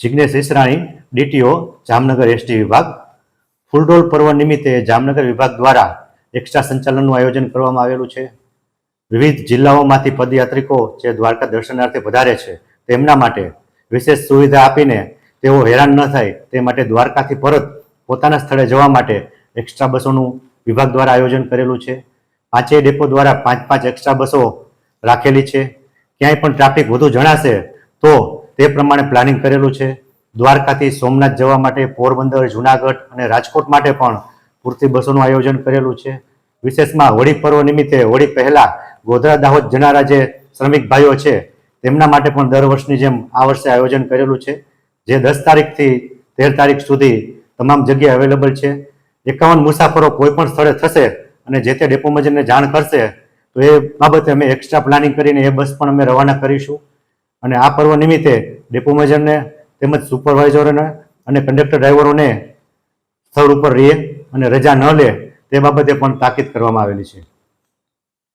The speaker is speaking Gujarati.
જિજ્ઞેશ ઈસરાણી ડીટીઓ, જામનગર એસટી વિભાગ. ફૂલડોલ પર્વ નિમિત્તે જામનગર વિભાગ દ્વારા એક્સ્ટ્રા સંચાલનનું આયોજન કરવામાં આવેલું છે. વિવિધ જિલ્લાઓમાંથી પદયાત્રિકો જે દ્વારકા દર્શનાર્થે વધારે છે, તેમના માટે વિશેષ સુવિધા આપીને તેઓ હેરાન ન થાય, તે માટે દ્વારકાથી પરત પોતાના સ્થળે જવા માટે એક્સ્ટ્રા બસોનું વિભાગ દ્વારા આયોજન કરેલું છે. પાંચેય ડેપો દ્વારા પાંચ પાંચ એક્સ્ટ્રા બસો રાખેલી છે. ક્યાંય પણ ટ્રાફિક વધુ જણાશે, તો તે પ્રમાણે પ્લાનિંગ કરેલું છે. દ્વારકાથી સોમનાથ જવા માટે પોરબંદર, જુનાગઢ અને રાજકોટ માટે પણ પૂરતી બસોનું આયોજન કરેલું છે. વિશેષમાં હોળી પર્વ નિમિત્તે હોળી પહેલા ગોધરા, દાહોદ જનારા જે શ્રમિક ભાઈઓ છે, તેમના માટે પણ દર વર્ષની જેમ આ વર્ષે આયોજન કરેલું છે. જે દસ તારીખથી તેર તારીખ સુધી તમામ જગ્યાએ અવેલેબલ છે. એકાવન મુસાફરો કોઈ પણ સ્થળે થશે અને જે તે ડેપોમાં જઈને જાણ કરશે તો એ બાબતે અમે એક્સ્ટ્રા પ્લાનિંગ કરીને એ બસ પણ અમે રવાના કરીશું. અને આ પર્વ નિમિત્તે ડેપો મેજરને તેમજ સુપરવાઇઝરોને અને કંડક્ટર ડ્રાઈવરોને સ્થળ ઉપર રહે અને રજા ન લે તે બાબતે પણ તાકીદ કરવામાં આવેલી છે.